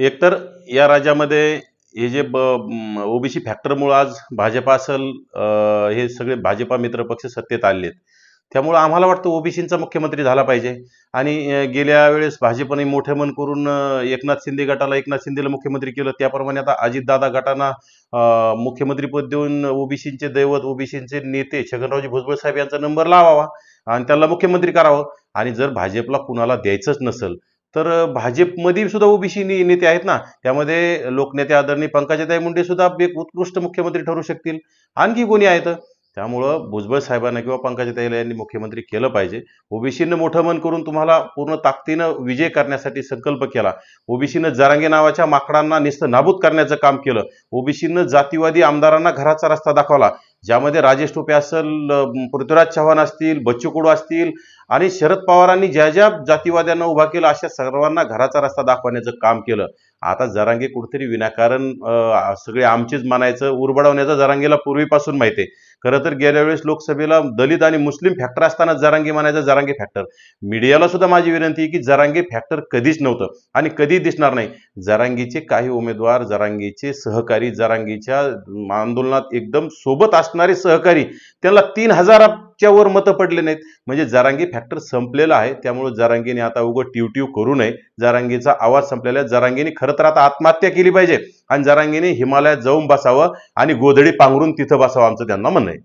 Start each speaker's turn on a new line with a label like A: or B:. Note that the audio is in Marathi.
A: एकतर या राज्यामध्ये हे जे ब ओबीसी फॅक्टरमुळं आज भाजपा असेल हे सगळे भाजपा मित्रपक्ष सत्तेत आलेले आहेत त्यामुळं आम्हाला वाटतं ओबीसींचा मुख्यमंत्री झाला पाहिजे. आणि गेल्या वेळेस भाजपने मोठे मन करून एकनाथ शिंदे गटाला एकनाथ शिंदेला मुख्यमंत्री केलं त्याप्रमाणे आता अजितदादा गटांना मुख्यमंत्रीपद देऊन ओबीसींचे दैवत ओबीसींचे नेते छगनरावजी भुजबळ साहेब यांचा नंबर लावावा आणि त्यांना मुख्यमंत्री करावं. आणि जर भाजपला कुणाला द्यायचंच नसेल तर भाजपमध्ये सुद्धा ओबीसी नेते आहेत ना त्यामध्ये लोकनेते आदरणीय पंकजाताई मुंडे सुद्धा एक उत्कृष्ट मुख्यमंत्री ठरू शकतील. आणखी कोणी आहेत? त्यामुळं भुजबळ साहेबांना किंवा पंकजाताईला यांनी मुख्यमंत्री केलं पाहिजे. ओबीसीनं मोठं मन करून तुम्हाला पूर्ण ताकदीनं विजय करण्यासाठी संकल्प केला. ओबीसीनं जरांगे नावाच्या माकडांना निस्त नाबूद करण्याचं काम केलं. ओबीसीनं जातीवादी आमदारांना घराचा रस्ता दाखवला. ज्यामध्ये राजेश टोपे असेल पृथ्वीराज चव्हाण असतील बच्चू कडू असतील आणि शरद पवारांनी ज्या ज्या जातीवाद्यांना उभा केला अशा सर्वांना घराचा रस्ता दाखवण्याचं काम केलं. आता जरांगे कुठेतरी विनाकारण सगळे आमचेच म्हणायचं उरबडवण्याचं जरांगेला पूर्वीपासून माहिती आहे. खरं तर गेल्या वेळेस लोकसभेला दलित आणि मुस्लिम फॅक्टर असताना जरांगे म्हणायचं जरांगे फॅक्टर मीडियाला सुद्धा माझी विनंती आहे की जरांगे फॅक्टर कधीच नव्हतं आणि कधी दिसणार नाही. जरांगीचे काही उमेदवार जरांगीचे सहकारी जरांगीच्या आंदोलनात एकदम सोबत असणारे सहकारी त्यांना तीन हजाराच्या वर मतं पडले नाहीत. म्हणजे जरांगी फॅक्टर संपलेला आहे. त्यामुळे जरांगीने आता उगं ट्यूट्यू करू नये. जरांगीचा आवाज संपलेला आहे. जरांगीने खरं तर आता आत्महत्या केली पाहिजे. आणि जरांगीने हिमालयात जाऊन बसावं आणि गोधडी पांघरून तिथं बसावं आमचं त्यांना म्हणणं आहे.